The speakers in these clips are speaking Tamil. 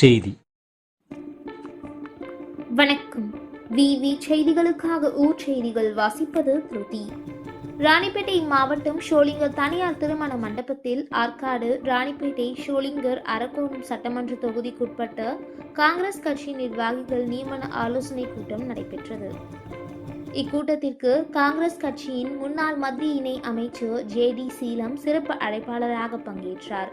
செய்தி. வணக்கம். விவி செய்திகளுக்காக ஊர் செய்திகள் வாசிப்பது திருதி. ராணிப்பேட்டை மாவட்டம் ஷோலிங்கர் தனியார் திருமண மண்டபத்தில் ஆற்காடு ராணிப்பேட்டை ஷோலிங்கர் அரக்கோணம் சட்டமன்ற தொகுதிக்குட்பட்ட காங்கிரஸ் கட்சி நிர்வாகிகள் நியமன ஆலோசனை கூட்டம் நடைபெற்றது. இக்கூட்டத்திற்கு காங்கிரஸ் கட்சியின் முன்னாள் மத்திய இணை அமைச்சர் ஜே டி சீலம் சிறப்பு அழைப்பாளராக பங்கேற்றார்.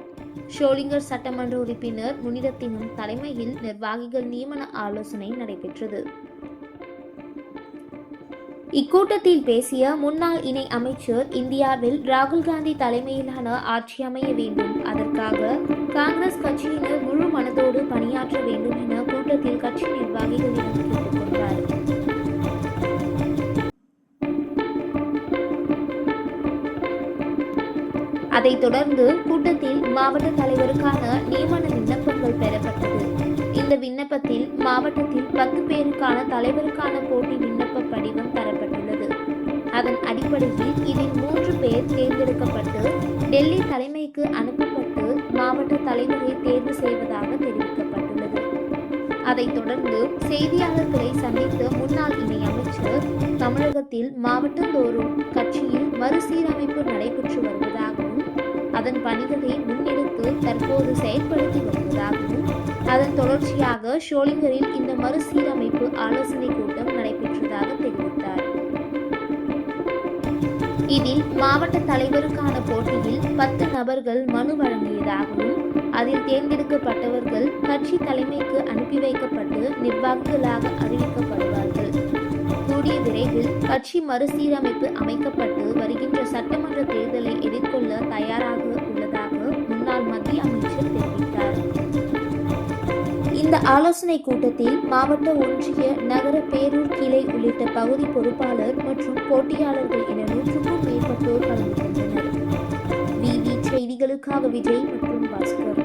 ஷோலிங்கர் சட்டமன்ற உறுப்பினர் முனிரத்தினம் தலைமையில் நிர்வாகிகள் நியமன ஆலோசனை நடைபெற்றது. இக்கூட்டத்தில் பேசிய முன்னாள் இணை அமைச்சர் இந்தியாவில் ராகுல் காந்தி தலைமையிலான ஆட்சி அமைய வேண்டும். அதற்காக காங்கிரஸ் கட்சியினர் முழு மனதோடு பணியாற்ற வேண்டும் அதைத் தொடர்ந்து கூட்டத்தில் மாவட்ட தலைவருக்கான நியமன விண்ணப்பங்கள் பெறப்பட்டது. இந்த விண்ணப்பத்தில் மாவட்டத்தில் பத்து பேருக்கான தலைவருக்கான போட்டி விண்ணப்ப படிவம் தரப்பட்டுள்ளது. அதன் அடிப்படையில் இதில் மூன்று பேர் தேர்ந்தெடுக்கப்பட்டு டெல்லி தலைமைக்கு அனுப்பப்பட்டு மாவட்ட தலைவரை தேர்வு செய்வதாக தெரிவிக்கப்பட்டுள்ளது. அதைத் தொடர்ந்து செய்தியாளர்களை சந்தித்த முன்னாள் இணையமைச்சர் தமிழகத்தில் மாவட்டந்தோறும் கட்சியில் மறுசீரமைப்பு நடைபெற்று வருவதாகவும் அதன் பணிகளை முன்னெடுத்து தற்போது செயல்படுத்தி வருவதாகவும் அதன் தொடர்ச்சியாக ஷோலிங்கரில் இந்த மறுசீரமைப்பு ஆலோசனை கூட்டம் நடைபெற்றதாக தெரிவித்தார். இதில் மாவட்ட தலைவருக்கான போட்டியில் பத்து நபர்கள் மனு வழங்கியதாகவும் அதில் தேர்ந்தெடுக்கப்பட்டவர்கள் கட்சி தலைமைக்கு அனுப்பி வைக்கப்பட்டு நிர்வாகிகளாக அறிவிக்கப்படுவார்கள். கூடிய விரைவில் கட்சி மறுசீரமைப்பு அமைக்கப்பட்டு வருகின்ற சட்டமன்ற தேர்தல் இந்த ஆலோசனை கூட்டத்தில் மாவட்ட ஒன்றிய நகர பேரூர் கிளை உள்ளிட்ட பகுதி பொறுப்பாளர் மற்றும் போட்டியாளர்கள் என நூற்றுக்கும் மேற்பட்டோர் கலந்து கொண்டனர். விவி செய்திகளுக்காக விஜய் மற்றும் பாஸ்கர்.